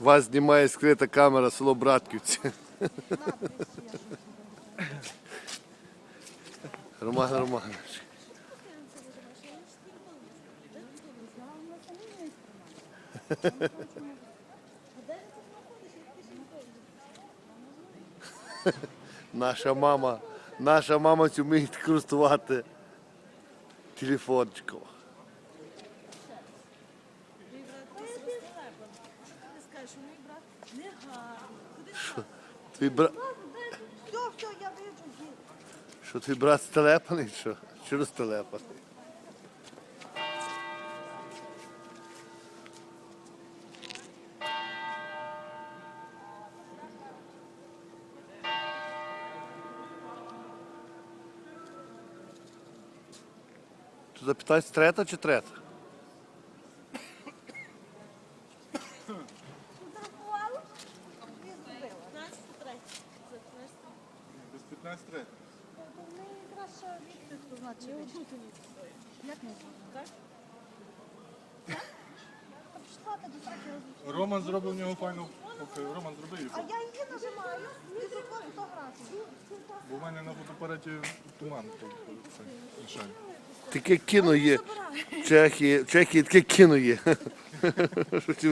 Вас знімає скрита камера село Братківці. Роман Романович. Наша мама, наша мама вміє користувати телефончиком. Твій брат, Все, все, я вижу. дід. що твій брат стелепаний, що? Що розтелепаний? Запитай, трета чи трета? Фотографувала? І зробила. Без 15 років. Неї краще хто значить. Як не так? Роман зробив в нього файну. Окей, Роман зробив її. А я її нажимаю і зробила фотографію. Бо в мене на фотоапараті туман. мішає. Таке кіно є. Чехії, Чехії таке кіно є. Що ці